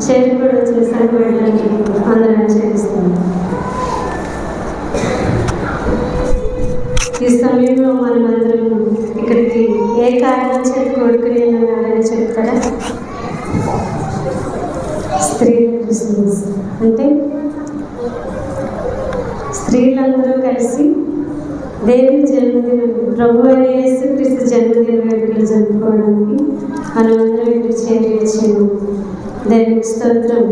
చేరుకుడు వచ్చిన సంఘ వెళ్ళడానికి అందరం చేస్తాం ఈ సమయంలో మనమందరం ఇక్కడికి ఏ కారణం చేతి కొడుకుని ఉన్నారని చెప్తారా స్త్రీ క్రిస్మస్. అంటే స్త్రీలందరూ కలిసి దేవి జన్మదినం ప్రభు అయిన యేసుక్రీస్తు జన్మదిన వేడుకలు జరుపుకోవడానికి మనమందరం ఇక్కడ చేరి వచ్చాము దేవునికి స్తోత్రం.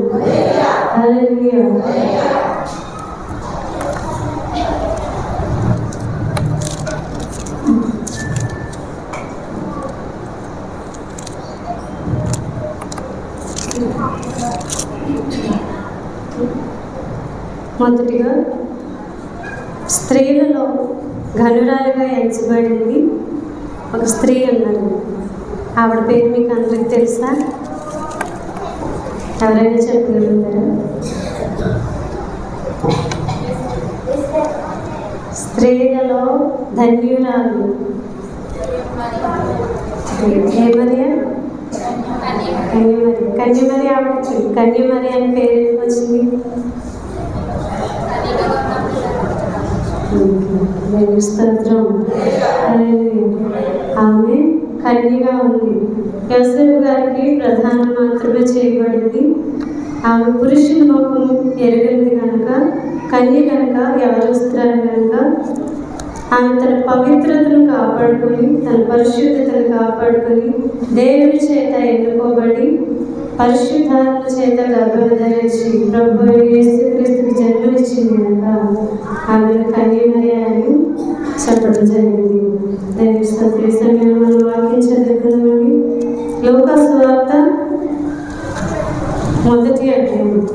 మొదటిగా స్త్రీలలో ఘనురాలుగా ఎంచబడింది ఒక స్త్రీ ఉన్నారు ఆవిడ పేరు మీకు అందరికి తెలుసా? ఎవరైనా చెప్పగలుగుతారా? స్త్రీలలో ధన్యురాలు. ఏమరియా కన్యమరి కన్యమరి ఆవిడకి. కన్యమరి అని పేరు ఎందుకు వచ్చింది? దేవుని స్తోత్రం. ఆమె కన్యగా ఉంది. యోసేపు గారికి ప్రధానం మాత్రమే చేయబడింది. ఆమె పురుషుని ముఖం ఎరగలింది కనుక కన్య కనుక వ్యవహరిస్తున్నారు కనుక ఆమె తన పవిత్రతను కాపాడుకొని తన పరిశుద్ధతను కాపాడుకొని దేవుని చేత ఎన్నుకోబడి పరిశుద్ధాత్మ చేత గర్భం ధరించి ప్రభు యేసుక్రీస్తుకి జన్మనిచ్చింది కనుక ఆమెను కన్యమరి అని చెప్పడం జరిగింది. దేవుని స్తోత్ర. ఈ సమయంలో మనం వాక్యం చదువుకుందామండి. లోకాసు వార్త మొదటి అధ్యాయం.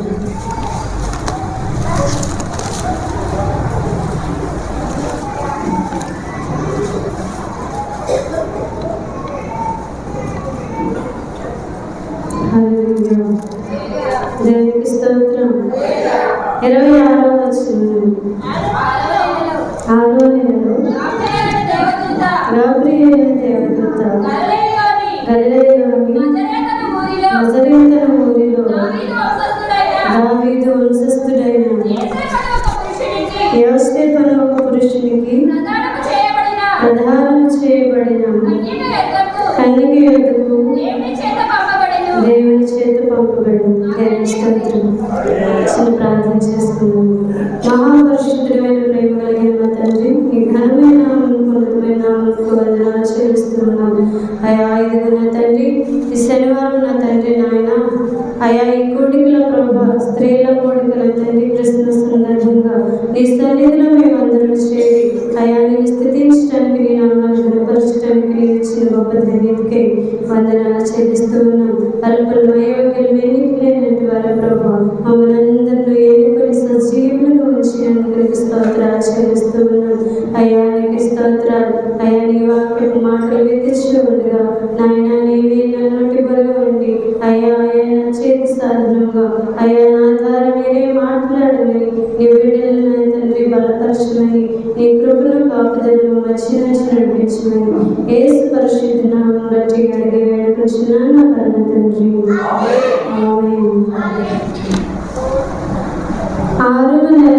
ఆరవ నెల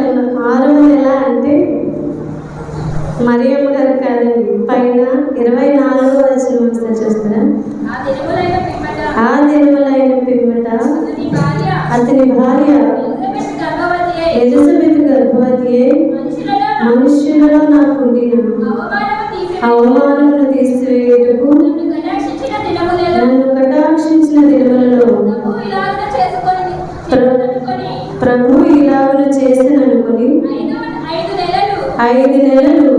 ఆరవ నెల అంటే మరియమ్మ గారు కాదండి. పైన ఇరవై నాలుగో వచ్చిన వస్తే చూస్తారా? ఆ దినములైన పిమ్మట. అతని భార్య. ఎలిజబెత్ గర్భవతి మనుష్యులలో నాకుండిన అవమానమును తీసివేయుటకు నన్ను కటాక్షించిన దినములలో ప్రభు ఐదు నెలలు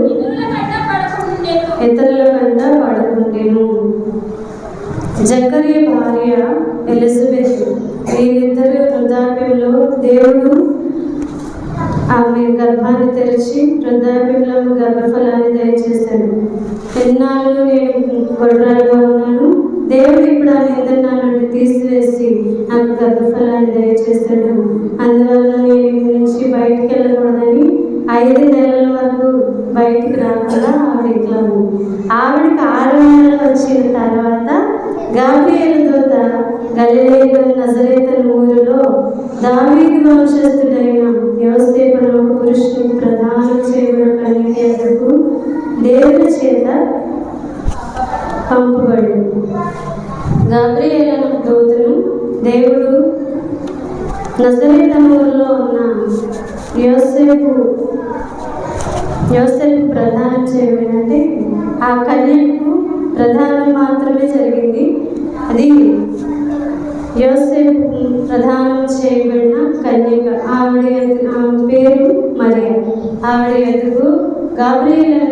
ఇతరుల కంట పడుకుంటేను జకరి భార్య ఎలిజబెత్ వీరిద్దరి వృద్ధాప్యంలో దేవుడు ఆమె గర్భాన్ని తెరిచి వృద్ధాప్యంలో గర్భఫలాన్ని దయచేశాడు. ఎన్నాళ్ళు నేను గొడ్రాలుగా ఉన్నాను? దేవుడు ఇప్పుడు ఆమె నిందన తీసివేసి నాకు గర్భఫలాన్ని దయచేశాడు అందువల్ల నేను నుంచి బయటికి వెళ్ళకూడదని ఐదు నెలల వరకు బయటికి రాకుండా ఆవిడ ఉంది. ఆవిడకి ఆరు నెలలు వచ్చిన తర్వాత గాబ్రియల్ దూత గలిలేయ నజరేతల ఊరిలో దావీదు వంశస్థుడైన యోసేపును పురుషుని ప్రధానం చేయబడిన కన్యకు దేవుని చేత పంపబడి గాబ్రియల్ దూతను దేవుడు నజరేతన ఉన్న యోసేపు యోసేపు ప్రధానం చేయమంటే ఆ కన్యకు ప్రధానం మాత్రమే జరిగింది. అది యోసేపు ప్రధానం చేయబడిన కన్యక. ఆవిడ ఆమె పేరు మరియ. ఆవిడ ఎదుగు గాబ్రియల్ అనే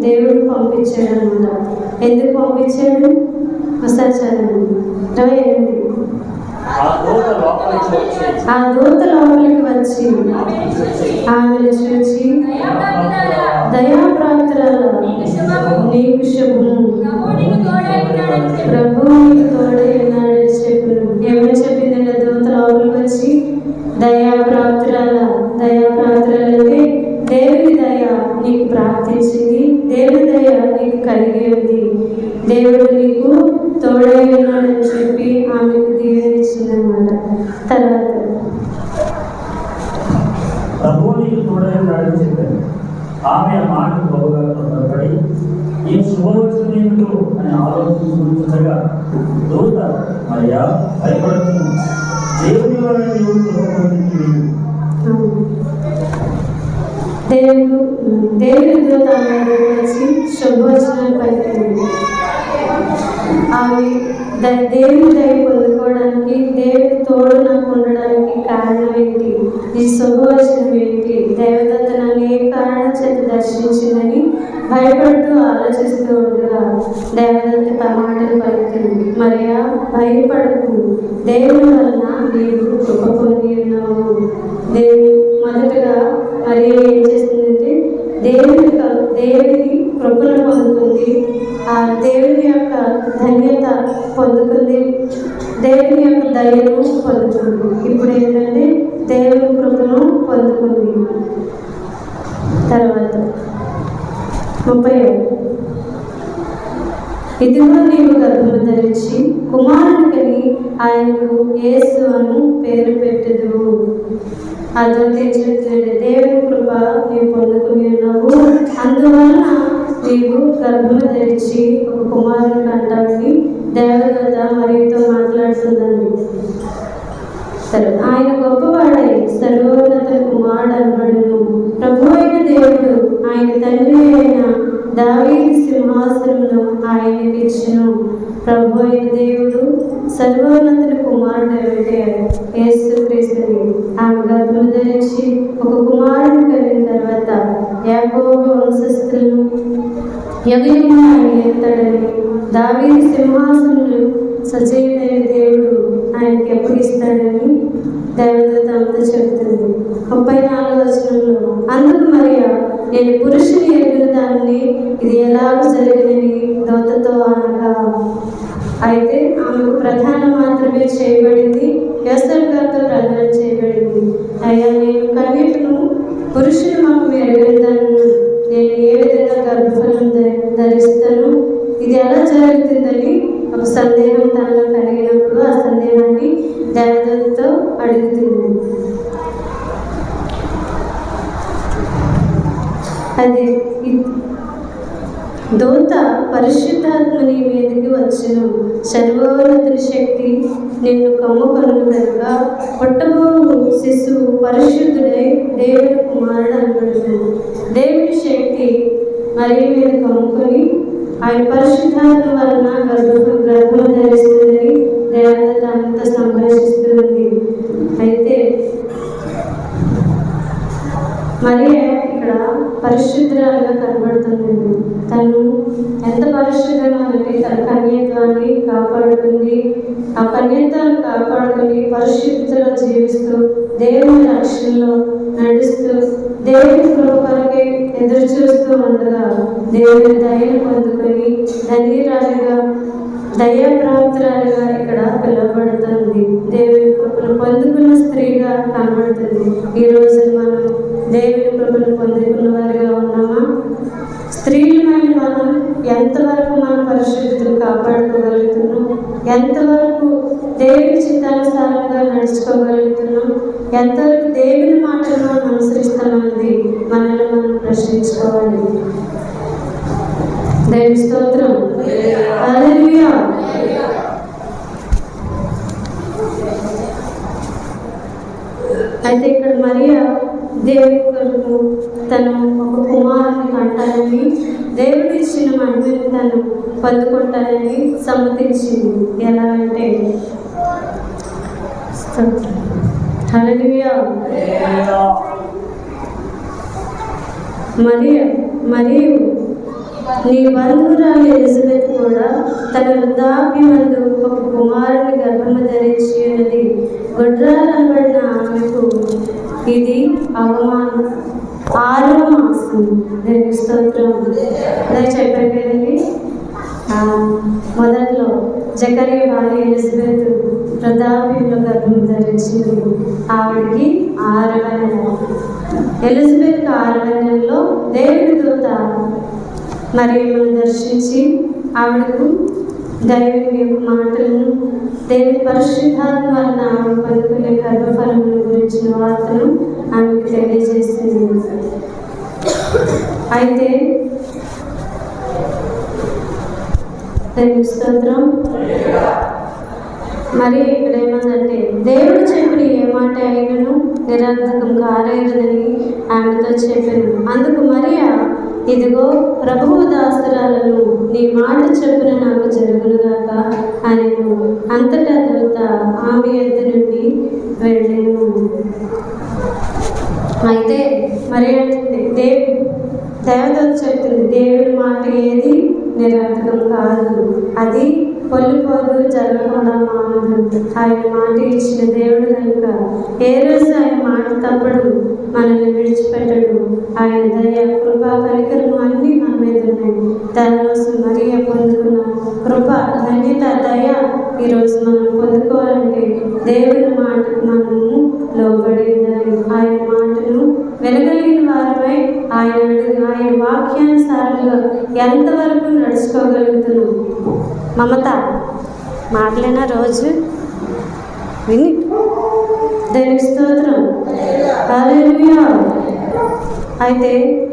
దేవుడు పంపించాడు అనమాట ఎందుకు పంపించాడు? ఒకసారి చదవండి ఇరవై ఎనిమిది ఆ దూత లోపలికి వచ్చి ఆ వచ్చి ఆమెను చూచి "దయాప్రాప్తురాలా, నీకు శుభము ప్రభు నీకు తోడై ఉన్నాడని చెప్పును ఏమని చెప్పిందంటే దూత లోపలికి వచ్చి దేవుని దయ నీకు ప్రార్థించింది దేవుని దయ నీకు కలిగి ఉంది. దేవుడు తర్వాత. ప్రభువు నీకు తోడై ఉన్నాడని చెప్పాను ఆమె బహుగా తొందరపడి ఈ శుభవచనం ఏమిటో అని ఆలోచించుకుంటుండగా దూత మరియా భయపడుతుంది దేవుని వలన నీవు. దేవుడు దేవుని దూత దగ్గరికి వచ్చి శుభవచనాలు పలికింది. ఆమె దేవుని దయ పొందుకోవడానికి దేవుని తోడు నాకు ఉండడానికి కారణం ఏంటి? ఈ శుభవచనం ఏంటి? దేవదత్త నన్ను ఏ కారణం చేత దర్శించిందని భయపడుతూ ఆలోచిస్తూ ఉండగా దేవదత్త ప్రమాణాలు పలుకుతుంది మరియా భయపడకు. దేవుని వలన నీవు కృప పొంది ఉన్నావు. దేవుని మొదటగా మరి ఏం చేస్తుందంటే దేవుని దేవుని కృపను పొందుతుంది. ఆ దేవుని యొక్క ధన్యత పొందుతుంది. దేవుని యొక్క దయను పొందుతుంది. ఇప్పుడు ఏంటంటే దేవుని కృపను పొందుకుంది తర్వాత ముప్పై ఇదిగో నీవు గర్భము ధరించి కుమారుని కని ఆయనకు యేసు అను పేరు పెట్టదు అదొకే చెప్తున్నాడు దేవుని కృప నీవు పొందుకుని ఉన్నావు. అందువలన నీవు గర్భము ధరించి ఒక కుమారుని కంటానికి దేవదత్త మరియుతో మాట్లాడుతుందండి. సరే ఆయన గొప్పవాడై సర్వోన్నత కుమారుడు అనబడును ప్రభు అయిన దేవుడు ఆయన తండ్రి అయిన దావీదు సింహాసనమును ఆయన ఇచ్చును ప్రభు అయిన దేవుడు సర్వోన్నతుని కుమారుడు అంటే యేసుక్రీస్తుని. ఆమె గర్భం ధరించి ఒక కుమారుడు కలిగిన తర్వాత యాకోబ వంశస్థులను యజ్ఞము ఆయన ఎత్తాడని దావీదు సింహాసనులు సజీవుడైన దేవుడు ఆయనకి ఎప్పుడు ఇస్తాడని దేవదూత అంతా చెబుతుంది. ముప్పై నాలుగు వచనంలో అందుకు మరియా నేను పురుషుని ఎరిగిన దాన్ని ఇది ఎలాగ జరిగినని దోతతో అనగా అయితే ఆమెకు ప్రధానం మాత్రమే చేయబడింది యశ్వర్ గారితో ప్రధానం చేయబడింది. అయ్యా నేను కన్యకను పురుషుని మాకు ఎరగదాను నేను ఏ విధంగా గర్భఫలం ధరిస్తాను? ఇది ఎలా జరుగుతుందని సందేహం తనలో కలిగినప్పుడు ఆ సందేహాన్ని దేవతలతో అడుగుతుంది. అదే దూత పరిశుద్ధాత్మని మీదకి వచ్చిన సర్వోన్నతుని శక్తి నిన్ను కమ్ముకొను కనుక పుట్టబోవు శిశువు పరిశుద్ధుడై దేవుని కుమారుడు అనబడును దేవుని శక్తి మరియు మీరు కమ్ముకొని ఆయన పరిశుద్ధాత్మ వలన గర్భం గర్భం ధరిస్తుందని దేవత అంత సంభాషిస్తుంది అయితే మరి ఇక్కడ పరిశుద్ధంగా కనబడుతుందండి తను ఎంత పరిశుద్ధంగా అంటే తన కన్యత్వాన్ని కాపాడుతుంది ఆ కన్యత్వాన్ని కాపాడుకుని పరిశుద్ధతలో జీవిస్తూ దేవుని రక్షణలో నడుస్తూ దేవుని కృప ఎదురు చూస్తూ ఉండగా దేవుని దయను పొందుకొని ధనీరాలుగా దయాప్రాప్తురాలుగా ఇక్కడ పిలువబడుతుంది. దేవుని కృపను పొందుకున్న స్త్రీగా కనబడుతుంది. ఈ రోజు మనం దేవుని కృపను పొందుకున్న వారిగా ఉన్నామా? స్త్రీలమైన మనం ఎంతవరకు మన పరిశుద్ధులు కాపాడుకోగలుగుతున్నాం? వాక్యానుసారంగా నడుచుకోగలుగుతున్నాం. ఎంతవరకు దేవుని మాటలను మనం అనుసరిస్తామన్నది మనల్ని మనం ప్రశ్నించుకోవాలి. దేవుని స్తోత్రం. హల్లెలూయా అయితే ఇక్కడ మరియా దేవుని కొరకు తను ఒక కుమారుని కంటానని దేవుడు ఇచ్చిన మహిమని తను పొందుకుంటానని సమ్మతించింది. ఎలా అంటే స్తోత్రం మరియు మరియు నీ బంధువురాలు ఎలిజబెత్ కూడా తన వృద్ధాప్యమందు ఒక కుమారుని గర్భము ధరించి ఉన్నది. గుడ్రాలనబడిన ఆమెకు ఇది అవమానం ఆరవ మాసం దేవుని స్తోత్రం అదే కదండి? మొదట్లో జకరి వారి ఎలిజబెత్ వృద్ధాప్యంలో గర్భం ధరించింది. ఆవిడకి ఆరవ నెల ఎలిజబెత్ ఆరవ నెలలో దేవుడి దూత మరియు దర్శించి ఆవిడకు దైవుని యొక్క మాటలను దేవి పరిశుద్ధాత్మ వలన ఆమె పొందుకునే గర్భఫలముల గురించిన వార్తను ఆమెకు తెలియజేసింది. అయితే దేవుని స్తోత్రం. మరి ఇక్కడ ఏమందంటే దేవుడు చెప్పిన ఏ మాట అయినను నిరర్థకం కారేదని ఆమెతో చెప్పాను. అందుకు మరియా ఇదిగో ప్రభువు దాసురాలను నీ మాట చెప్పిన నాకు జరుగునుగాక అని అంతటా దూత ఆమె ఎద్దు నుండి వెళ్ళాను. అయితే మరి దేవ్ దేవు దేవదూత చెప్తుంది దేవుని మాట ఏది నిరర్థకం కాదు. అది పొల్లిపోదు జరగకుండా మానదు ఆయన మాట ఇచ్చిన దేవుడు కనుక ఏ రోజు ఆయన మాట తప్పడు మనల్ని విడిచిపెట్టడు. ఆయన దయ కృప కనికరము అన్నీ మన మీద ఉన్నాయి. దానికోసం మరియ పొందుకున్న కృప ధన్యత దయ ఈరోజు మనం పొందుకోవాలంటే దేవుని మాటకు మనము లోబడి ఉండాలి ఆయన మాటను వినగలిగిన వారమై ఆయన ఆయన వాక్యానుసారంగా ఎంతవరకు నడుచుకోగలుగుతున్నాం? మమత మాట్లాడిన రోజు విని. దేవునికి స్తోత్రం. అయితే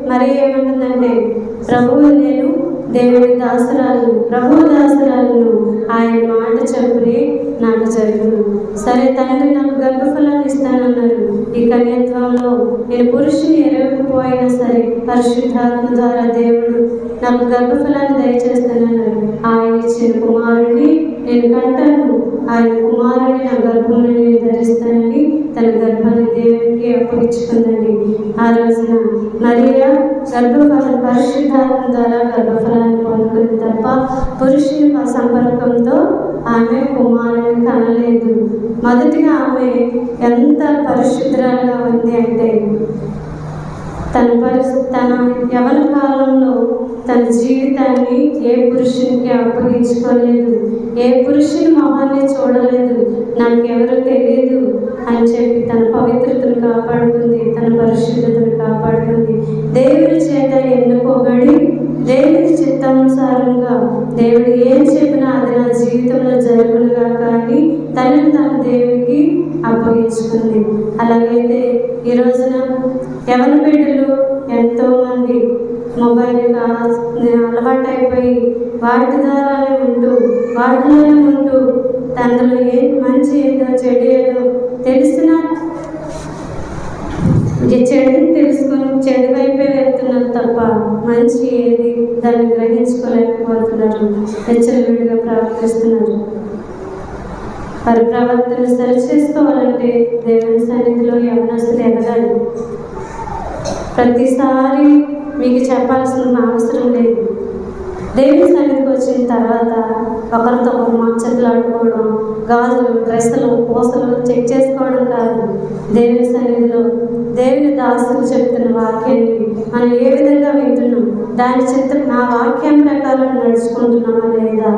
మరి ఏమంటుందంటే ప్రభువు నేను దేవుడి దాసరాలు ప్రభువు దాసరాలను ఆయన మాట చెప్పి నాకు జరుగును. సరే తండ్రి నాకు గర్భఫలాన్ని ఇస్తానన్నారు. ఈ కన్యత్వంలో నేను పురుషుని ఎరగకపోయినా సరే పరిశుద్ధాత్మ ద్వారా దేవుడు నాకు గర్భఫలాన్ని దయచేస్తానన్నారు. ఆయన ఇచ్చిన కుమారుడిని నేను ఆయన కుమారుని నా గర్భంలో నేను ధరిస్తానని తన గర్భాన్ని దేవునికి అప్పగించుకుందండి. ఆ రోజున మరియా గర్భఫలం పరిశుద్ధాత్మ ద్వారా గర్భఫలాన్ని పొందుకుంది తప్ప పురుషుని సంపర్కంతో ఆమె కుమారుని కనలేదు. మొదటిగా ఆమె ఎంత పరిశుద్ధంగా ఉంది అంటే తన పరిస్థితి తన యవన కాలంలో తన జీవితాన్ని ఏ పురుషునికి అప్పగించుకోలేదు ఏ పురుషుని మొహాన్ని చూడలేదు నాకెవరు తెలియదు అని చెప్పి తన పవిత్రతను కాపాడుకుంది తన పరిశుద్ధతను కాపాడుకుంది దేవుని చేత ఎన్నుకోబడి దేవుని చిత్తానుసారంగా దేవుడు ఏం చెప్పినా అది నా జీవితంలో జరుగునుగా కానీ తనని తన దేవునికి అప్పగించుకుంది. అలాగైతే ఈ రోజున ఎవరి బిడ్డలు ఎంతోమంది మొబైల్ అలవాటు అయిపోయి వాటి ద్వారానే ఉంటూ వాటిలోనే ఉంటూ తండ్రులు ఏ మంచి ఏదో చెడు ఏదో తెలిసిన చెడుని తెలుసుకొని చెడు వైపే వెళ్తున్నారు తప్ప మంచి ఏది దాన్ని గ్రహించుకోలేకపోతున్నారు. హెచ్చరికగా ప్రవర్తిస్తున్నారు వారి ప్రవర్తన సరి చేసుకోవాలంటే దేవుని సన్నిధిలో యవనస్తులు ఎదగాలి. ప్రతిసారి మీకు చెప్పాల్సిన అవసరం లేదు. దేవుని సన్నిధికి వచ్చిన తర్వాత ఒకరితో ఒకరు మచ్చలు ఆడుకోవడం గాజులు డ్రెస్సులు పూసలు చెక్ చేసుకోవడం కాదు. దేవుని సన్నిధిలో దేవుని దాసులు చెప్తున్న వాక్యాన్ని మనం ఏ విధంగా వింటున్నాం? దాని చిత్రం నా వాక్యం ప్రకారం నడుచుకుంటున్నామా లేదా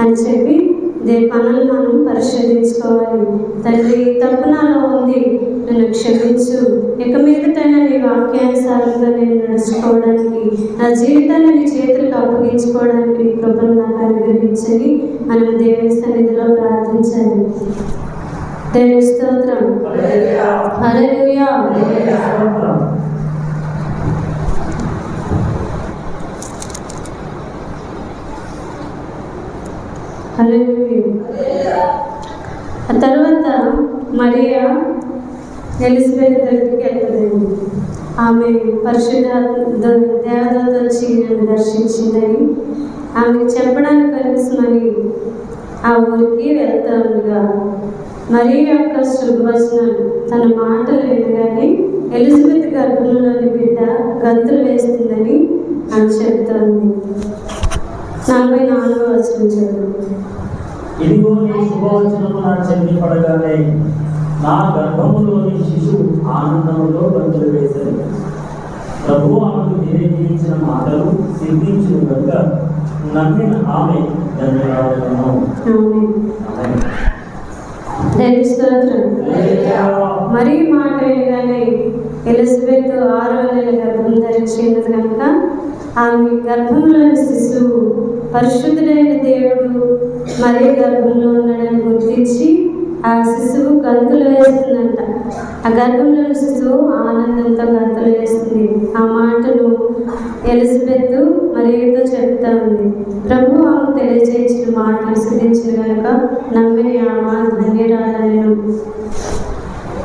అని చెప్పి దే పనులు మనం పరిశోధించుకోవాలి తండ్రి తప్పు నాలో ఉంది. నన్ను క్షమించు. ఇక మీదటైనా నీ వాక్యానుసారంగా నేను నడుచుకోవడానికి నా జీవితాన్ని నీ చేతులకు అప్పగించుకోవడానికి నీ కృపను నాకు అనుగ్రహించని మనం దేవుని సన్నిధిలో ప్రార్థించాలి. దేవుని స్తోత్రం. హల్లెలూయా. హల్లెలూయా ఆ తర్వాత మరియ ఎలిజబెత్ దగ్గరికి వెళ్తుందండి ఆమె పరిశుద్ధ ద- దేవదూత వచ్చి నన్ను దర్శించిందని ఆమెకు చెప్పడానికి కనిపిస్తుందని ఆ ఊరికి వెళ్తా ఉండగా మరి యొక్క శుభవచనాలు తన మాటలు వినగానే ఎలిజబెత్ గర్భంలోని బిడ్డ గంతులు వేస్తుందని ఆమె చెప్తోంది. నలభై నాలుగో వచనం చదువు. ఇదిగో నీ శుభవచనము నా చెంది పడగానే నా గర్భములోని శిశువు ఆనందంలో గంతులు వేశారు ప్రభు ఆమెకు నివేదించిన మాటలు సిద్ధించిన కనుక నమ్మిన ఆమె ధన్యవాదము మరీ మాట వినగానే ఎలిజబెత్ ఆరో నెల గర్భం ధరించి కనుక ఆమె గర్భంలోని శిశువు పరిశుద్ధుడైన దేవుడు మరి గర్భంలో ఉన్నాడని గుర్తించి ఆ శిశువు గంతులు వేస్తుందంట. ఆ గర్భంలోని శిశువు ఆనందంతో గంతులు వేస్తుంది. ఆ మాటను ఎలిజబెత్ మరియుతో చెప్తా ఉంది. ప్రభు ఆమెకు తెలియజేసిన మాటలు సిద్ధించిన కనుక నమ్మిన ఆమె ధన్యరాలను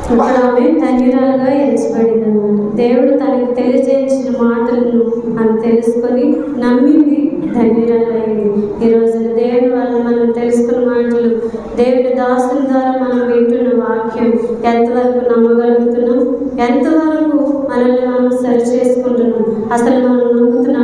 ఇక్కడ ఆమె ధన్యురాలుగా ఎంచబడింది అనమాట దేవుడు తనకు తెలియజేయించిన మాటలను అని తెలుసుకొని నమ్మింది ధన్యురాలైంది ఈ రోజున దేవుని వల్ల మనం తెలుసుకున్న మాటలు దేవుని దాసుల ద్వారా మనం వింటున్న వాక్యం ఎంతవరకు నమ్మగలుగుతున్నాం? ఎంతవరకు మనల్ని మనం సరి చేసుకుంటున్నాం అసలు మనం నమ్ముతున్నాం?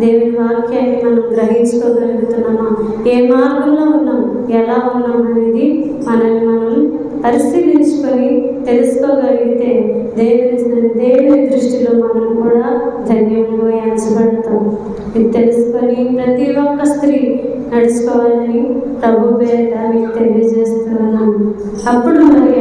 దేవుని వాక్యాన్ని మనం గ్రహించుకోగలుగుతున్నామా? ఏ మార్గంలో ఉన్నాం? ఎలా ఉన్నాం అనేది మనల్ని మనం పరిశీలించుకొని తెలుసుకోగలిగితే దేవుని దేవుని దృష్టిలో మనం కూడా ధన్యంగా ఎంచబడతాం. ఇది తెలుసుకొని ప్రతి ఒక్క స్త్రీ నడుచుకోవాలని ప్రభు పేరిట మీకు తెలియజేస్తున్నాను. అప్పుడు మరి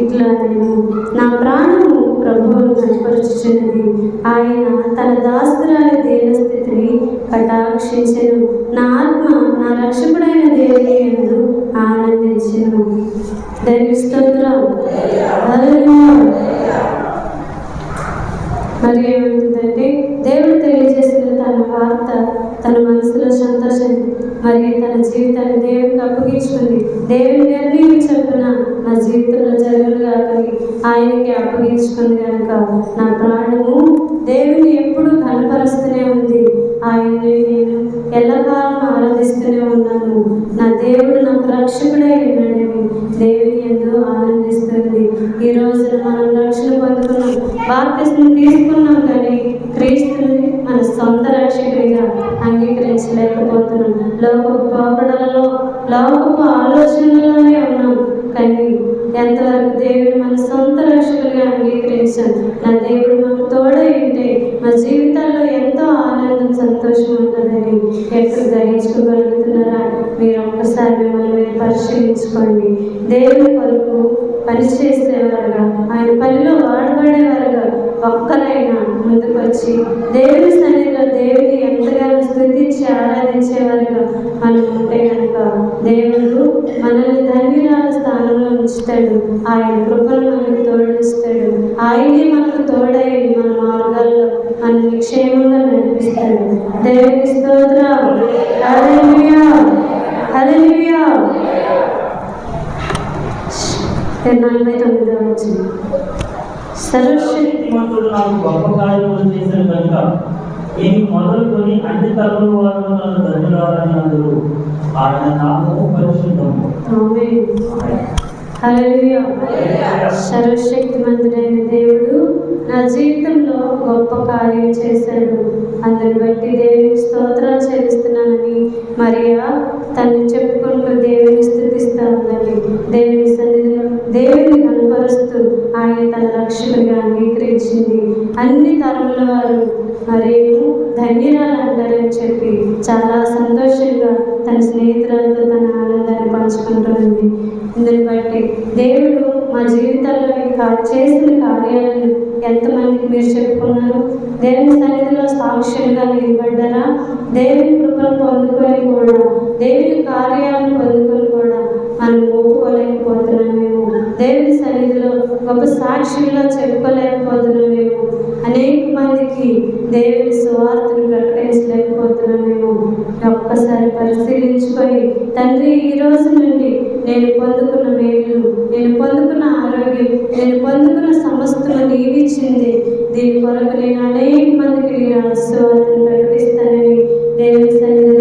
ఇట్లా నేను నా ప్రాణము ప్రభువును కనపరుచుచున్నది ఆయన తన దాస్తురాలి దేన స్థితిని కటాక్షించెను. నా ఆత్మ నా రక్షకుడైన దేవుని ఎందు ఆనందించెను. దేవుని మరియు హల్లెలూయా. మరి ఏమంటుందంటే దేవుడు తెలియజేసిన తన వార్త తన మనసులో సంతోషం మరియు తన జీవితాన్ని దేవుడికి అప్పగించుకుంది. దేవుని నిర్ణయం చెప్పున నా జీవితంలో జరుగులు కాకని ఆయనకి అప్పగించుకుంది కనుక నా ప్రాణము దేవుని ఎప్పుడు కనపరుస్తూనే ఉంది. ఆయన్ని నేను ఎల్లకాలం ఆరాధిస్తూనే ఉన్నాను. నా దేవుడు నాకు రక్షకుడే ఉన్నాడని దేవుని ఆనందిస్తుంది. ఈ రోజున మనం రక్షణ పొందుకున్నాం. బాప్తిస్మం తీసుకున్నాం కానీ క్రీస్తుని మన సొంత రక్షకుడిగా అంగీకరించలేకపోతున్నాం. లోకపు పోకడలలో లోకపు ఆలోచనలోనే ఉన్నాం. కానీ ఎంతవరకు దేవుని మన సొంత రక్షకులుగా అంగీకరించాం నా దేవుడు మాకు తోడై ఉంటే మా జీవితాల్లో ఎంతో ఆనందం సంతోషం ఉంటుందని ఎక్కడ గ్రహించుకోగలుగుతున్నారా? మీరు ఒక్కసారి మిమ్మల్ని మీరు పరిశీలించుకోండి. దేవుని కొరకు పనిచేసేవారుగా ఆయన పనిలో వాడబడేవారుగా ఒక్కరైనా ముందుకు వచ్చి దేవుని సన్నిధిలో దేవుని ఎంతగానో స్థుతించి ఆరాధించేవారిగా మనం ఉంటే కనుక దేవుడు మనల్ని ధన్యురాల స్థానంలో ఉంచుతాడు. ఆయన కృపను మనకు తోడిస్తాడు ఆయనే మనకు తోడై మన మార్గాల్లో మనల్ని క్షేమంగా నడిపిస్తాడు. దేవుని స్తోత్రం. హల్లెలూయా. హల్లెలూయా. నలభై తొమ్మిదో వచ్చింది నాకు గొప్ప కార్యములు చేసిన కనుక ఇది మొదలుకొని అన్ని తరముల వారు నన్ను ధన్యురాలని అందరూ. ఆయన నామము పరిశుద్ధము. ఆమేన్. హల్లెలూయా. సర్వశక్తిమంతుడైన దేవుడు నా జీవితంలో గొప్ప కార్యం చేశాడు. అందుని బట్టి దేవునికి స్తోత్రాలు చెల్లిస్తున్నానని మరియా తను చెప్పుకుంటూ దేవుని స్థుతిస్తా ఉందని దేవుని సన్నిధిలో దేవుని కనపరుస్తూ ఆయన తన రక్షకుడిగా అంగీకరించింది. అన్ని తరముల వారు మరియు ధన్యరాలు అంటారని చెప్పి చాలా సంతోషంగా తన స్నేహితులతో తన ఆనందాన్ని పంచుకుంటూ ఉంది. ఇందుని బట్టి దేవుడు మా జీవితాల్లో కా- చేసిన కార్యాలను ఎంతమందికి మీరు చెప్పుకున్నారు? దేవుని సన్నిధిలో సాక్ష్యంగా నిలబడ్డారా? దేవుని కృపను పొందుకొని కూడా దేవుని కార్యాలను పొందుకొని కూడా మనం ఒప్పుకోలేకపోతున్నాం మేము దేవుని సన్నిధిలో గొప్ప సాక్షిగా చెప్పుకోలేకపోతున్నామేమో అనేక మందికి దేవుని సువార్తను ప్రకటించలేకపోతున్నాం మేము. ఒక్కసారి పరిశీలించుకొని తండ్రి ఈ రోజు నుండి నేను పొందుకున్న మేలు నేను పొందుకున్న ఆరోగ్యం నేను పొందుకున్న సమస్తము నీవిచ్చింది దీని కొరకు నేను అనేక మందికి నేను సువార్తను ప్రకటిస్తానని దేవుని సన్నిధిలో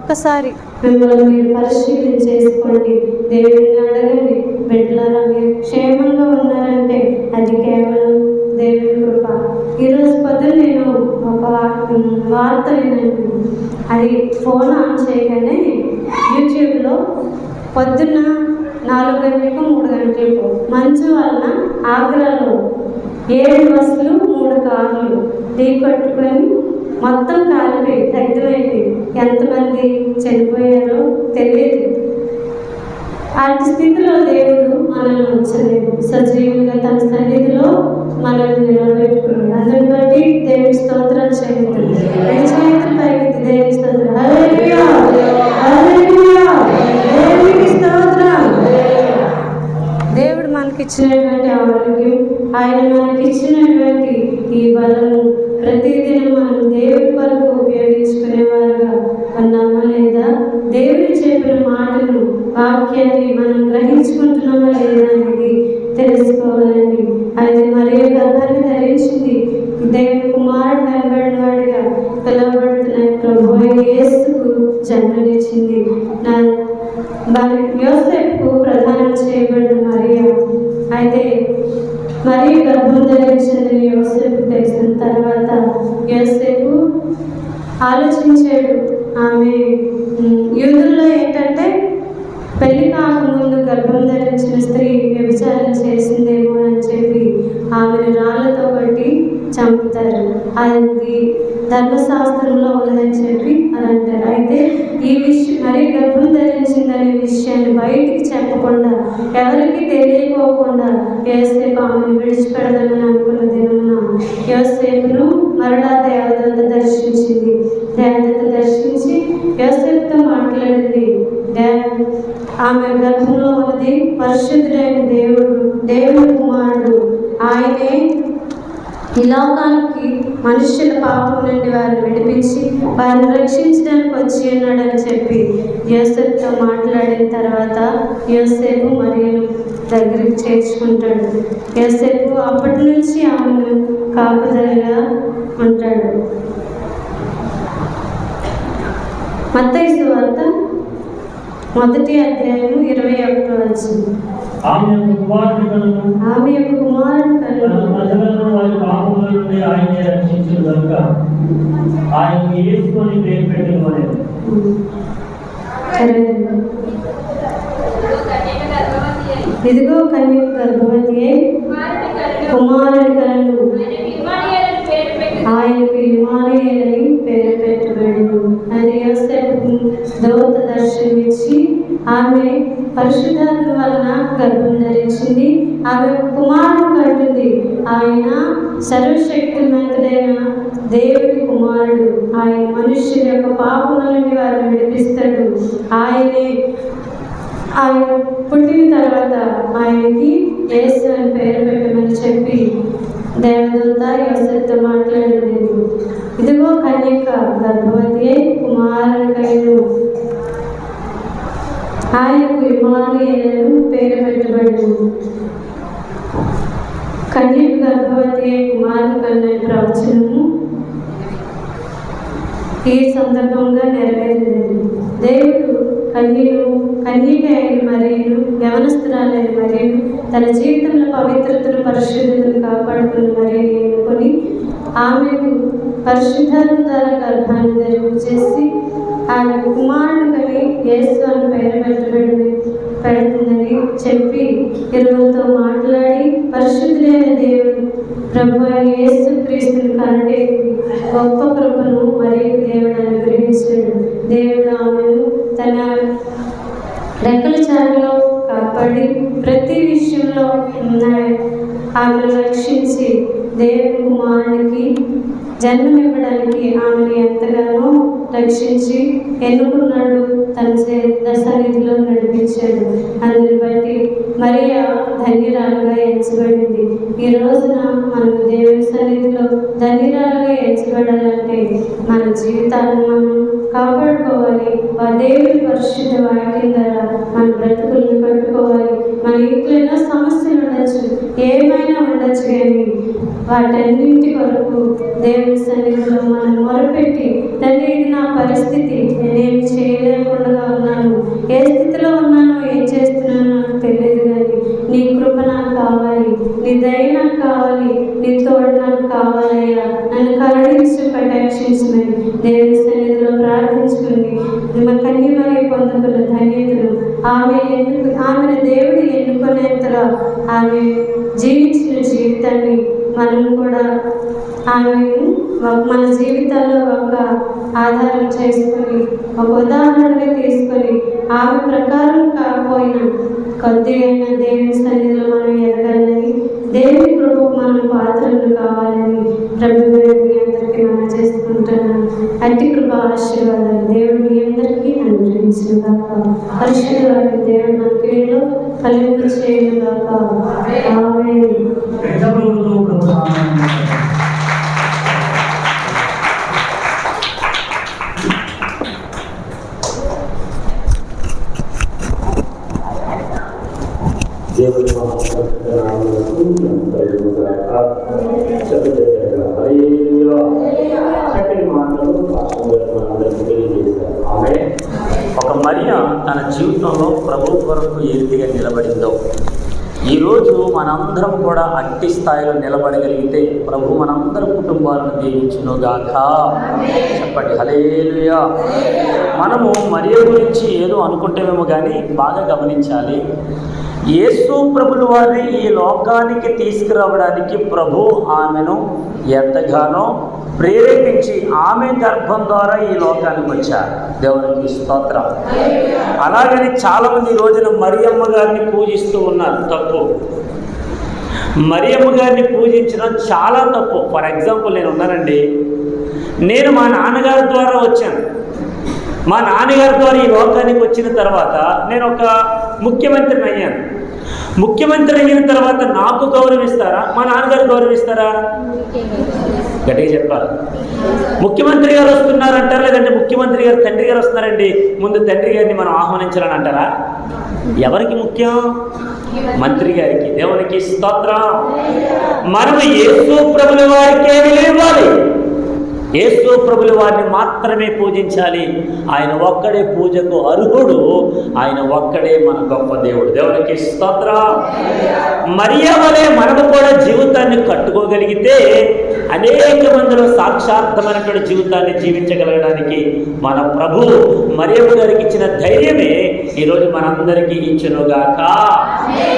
ఒక్కసారి. మిమ్మల్ని మీరు పరిశీలన చేసుకోండి. దేవుడిని అడగండి. బిడ్డలారా మీరు క్షేమంగా ఉన్నారంటే అది కేవలం దేవుని కృప. ఈరోజు పొద్దున నేను ఒక వా- వార్త విన్నాను. అది ఫోన్ ఆన్ చేయగానే యూట్యూబ్లో పొద్దున్న నాలుగు గంటలకు మూడు గంటలకు మంచు వలన ఆగ్రాలో ఏడు బస్సులు మూడు కార్లు ఢీ కట్టుకొని మొత్తం కాలిపోయి దగ్ధమైపోయి ఎంతమంది చనిపోయారో తెలియదు. అలాంటి స్థితిలో దేవుడు మనల్ని ఉంచలేదు. సజీవంగా తన సన్నిధిలో మనల్ని నిలబెట్టుకున్నాడు. అందుని బట్టి దేవుడి స్తోత్రం చేయండి రెండు చేతులు పైకి దేవుని స్తోత్రం హల్లెలూయా దేవుడు మనకిచ్చినటువంటి ఆరోగ్యం ఆయన మనకిచ్చినటువంటి ఈ బలము ప్రతిదినం మనం దేవుడి కొరకు ఉపయోగించుకునేవారుగా అన్నామా లేదా? దేవుడు చెప్పిన మాటలు వాక్యాన్ని మనం గ్రహించుకుంటున్నామా లేదా? ఆమె గర్భంలో ఉన్నది పరిశుద్ధుడైన దేవుడు దేవుడి కుమారుడు. ఆయనే ఈ లోకానికి మనుష్యుల పాపం నుండి వారిని విడిపించి వారిని రక్షించడానికి వచ్చి ఉన్నాడని చెప్పి యోసెఫ్తో మాట్లాడిన తర్వాత యోసేపు మరియు దగ్గరికి చేర్చుకుంటాడు. యోసేపు అప్పటి నుంచి ఆమెను కాపుదలగా ఉంటాడు. మత్తయి వార్త మొదటి అధ్యాయం ఇరవై ఒకటో వచ్చింది ఆమె యొక్క కుమారుడులను ఆమె యొక్క కుమారుడు తన కన్ను ప్రజలను వారి పాపముల నుండి ఆయనే రక్షించిన కనుక ఏసుకొని పేరు అనేది ఇదిగో కన్యక గర్భవతి అయి కుమారుడి కలను ఆయనకు ఇమానుయేలని పేరు ఆమె పరిశుద్ధాత్మ వలన గర్భం ధరించింది. ఆమె కుమారుడు కంటుంది. ఆయన సర్వశక్తిమంతుడైన దేవుడి కుమారుడు. ఆయన మనుష్యుల యొక్క పాపముల నుండి వారిని విడిపిస్తాడు. ఆయనే ఆయన పుట్టిన తర్వాత ఆయనకి యేసు అని పేరు పెట్టమని చెప్పి దేవదూత యోసెఫ్తో మాట్లాడింది. ఇదిగో కన్యక గర్భవతి కుమారుడు కుమారునికైన ఆయనకు ఇమానుయేలను పేరు పెట్టబడింది కన్యకు గర్భవతి అయి కుమారుని కన్న ప్రవచనము ఈ సందర్భంగా నెరవేరింది దేవుడు కన్యను కన్యక అయిన మరియు యవనస్తురాలైన మరియు తన జీవితంలో పవిత్రతను పరిశుద్ధతను కాపాడుకున్న మరియు ఎన్నుకొని ఆమెను పరిశుద్ధాల ద్వారా గర్భాన్ని ధరింపు చేసి ఆమె కుమారుడు కని యేసు అని పేరు పెట్టబడింది పెడుతుందని చెప్పి ఇరువులతో మాట్లాడి పరిశుద్ధులైన దేవుడు ప్రభు యేసు క్రీస్తుని కంటే గొప్ప కృపను మరియు దేవుడు అనుగ్రహించాడు. దేవుడు ఆమెను తన రెక్కల చారులో కాపాడి ప్రతి విషయంలో ఆమెను రక్షించి దేవుని కుమారునికి జన్మనివ్వడానికి ఆమెను ఎంతగానో రక్షించి ఎన్నుకున్నాడు తన చే- నడిపించాడు. అందుని బట్టి మరియా ధన్యురాలుగా ఎంచబడింది. ఈ రోజున మనం దేవుని సన్నిధిలో ధన్యరాలుగా ఎంచబడాలంటే మన జీవితాలను మనం కాపాడుకోవాలి. ఆ దేవుని పరిశుద్ధ వాక్యం ద్వారా మన బ్రతుకులను కట్టుకోవాలి. మన ఇంట్లో ఎన్నో సమస్యలు ఉండొచ్చు ఏమైనా ఉండొచ్చు కానీ వాటన్నింటి కొరకు దేవుని సన్నిధిలో మనం మొరపెట్టి తండ్రి ఇది నా పరిస్థితి. నేనేమి చేయలేకుండా మన జీవితాల్లో ఒక ఆధారం చేసుకొని ఒక ఉదాహరణగా తీసుకొని ఆమె ప్రకారం కాకపోయినా కొద్ది అయిన దేవుని సన్నిధిలో మనం ఎదగాలని దేవుని కృపకు మనం పాత్రలు కావాలని ప్రభు మీ అందరికీ మనం చేసుకుంటున్నాను అట్టి కృప ఆశీర్వాదాలు దేవుడు మీ అందరికీ అనుగ్రహించిన దాకా పరిశుద్ధ దేవుడు మన క్రియలో ఫలింపు చేయను కాక ఆమె ప్రభు ఏ రీతిగా నిలబడిందో. ఈరోజు మనందరం కూడా అట్టి స్థాయిలో నిలబడగలిగితే ప్రభు మనందరి కుటుంబాలను దీవించునుగాక. చెప్పండి హలేలుయా మనము మరియ గురించి ఏదో అనుకుంటేమేమో కానీ బాగా గమనించాలి. యేసు ప్రభులు వారిని ఈ లోకానికి తీసుకురావడానికి ప్రభు ఆమెను ఎంతగానో ప్రేరేపించి ఆమె గర్భం ద్వారా ఈ లోకానికి వచ్చారు. దేవునికి స్తోత్రం. అలాగని చాలామంది ఈ రోజున మరియమ్మ గారిని పూజిస్తూ ఉన్నారు. తప్పు. మరియమ్మ గారిని పూజించడం చాలా తప్పు. ఫర్ ఎగ్జాంపుల్ నేను ఉన్నానండి. నేను మా నాన్నగారి ద్వారా వచ్చాను. మా నాన్నగారి ద్వారా ఈ లోకానికి వచ్చిన తర్వాత నేను ఒక ముఖ్యమంత్రిని అయ్యాను. ముఖ్యమంత్రి అయిన తర్వాత నాకు గౌరవిస్తారా? మా నాన్నగారు గౌరవిస్తారా? గట్టిగా చెప్పాలి. ముఖ్యమంత్రి గారు వస్తున్నారంటారా? లేదంటే ముఖ్యమంత్రి గారు తండ్రి గారు వస్తున్నారండి. ముందు తండ్రి గారిని మనం ఆహ్వానించాలని అంటారా? ఎవరికి ముఖ్యం? మంత్రి గారికి. దేవునికి స్తోత్రం. మనము యేసు ప్రభుల వారికే ఇవ్వాలి యేసు ప్రభులు వారిని మాత్రమే పూజించాలి. ఆయన ఒక్కడే పూజకు అర్హుడు. ఆయన ఒక్కడే మన గొప్ప దేవుడు. దేవునికి స్తోత్ర. మరియ వలె మనము కూడా జీవితాన్ని కట్టుకోగలిగితే అనేక మందిలో సాక్షార్థమైనటువంటి జీవితాన్ని జీవించగలగడానికి మన ప్రభు మరియమ్మ గారికి ఇచ్చిన ధైర్యమే ఈరోజు మనందరికీ ఇచ్చునుగాక.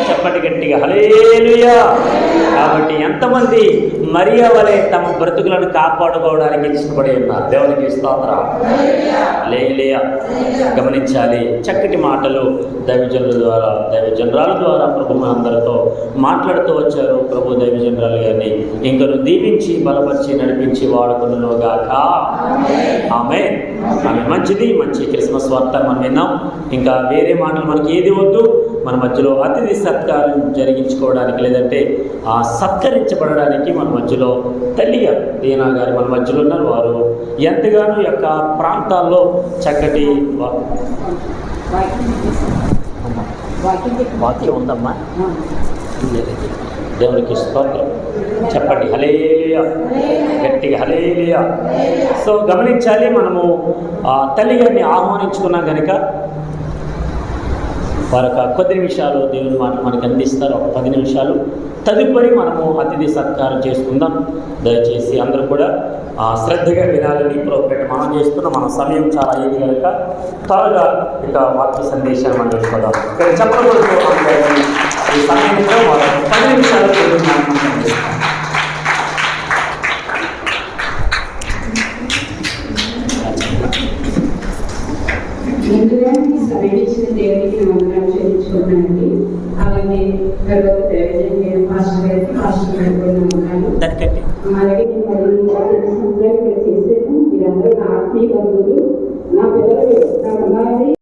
చెప్పటి గట్టిగా హలేలుయా కాబట్టి ఎంతమంది మరియా వలె తమ బ్రతుకులను కాపాడుకోవడానికి ఇష్టపడి ఉన్నారు? దేవునికి స్తోత్రం. లేలియా గమనించాలి చక్కటి మాటలు దైవజనుల ద్వారా దైవజనరాల ద్వారా ప్రభు మనందరితో మాట్లాడుతూ వచ్చారు. ప్రభు దైవజనరాలు గారిని ఇంకను దీవించి బలపరిచి నడిపించి వాడుకున్నగాక. ఆమె ఆమె మంచిది మంచి క్రిస్మస్ వార్త మనం విన్నాం. ఇంకా వేరే మాటలు మనకి ఏది వద్దు? మన మధ్యలో అతిథి సత్కారం జరిగించుకోవడానికి లేదంటే ఆ సత్కరించబడడానికి మన మధ్యలో తల్లిగా దీనా గారు మన మధ్యలో ఉన్నారు. వారు ఎంతగానో యొక్క ప్రాంతాల్లో చక్కటి వాక్యం ఉందమ్మా. దేవునికి స్తోత్రం. చెప్పండి హలేలియా గట్టిగా హలేలియా సో గమనించాలి మనము ఆ తల్లి గారిని ఆహ్వానించుకున్నాం కనుక వారు ఒక కొద్ది నిమిషాలు దేవుని మాట మనకు అందిస్తారు. ఒక పది నిమిషాలు. తదుపరి మనము అతిథి సత్కారం చేసుకుందాం. దయచేసి అందరూ కూడా శ్రద్ధగా వినాలని ప్రోపెట్ మనం చేస్తున్న మన సమయం చాలా అయ్యింది కనుక త్వరగా ఇక వాక్య సందేశాన్ని మనం తెలుసుకోదాం ఇక్కడ చెప్పకూడదు ఈ సమయంలో వారు పది నిమిషాలు దేవుని మాట దేవునికి చెల్లించుకున్నానండి అలాగే తర్వాత దైవజన్ పాస్టర్ గారికి పాస్టర్ గారికి కూడా అలాగే నేను మరి తెలిసిన ఇక్కడ చేశాను. మీరందరూ నా ఆత్మీయ బంధువులు.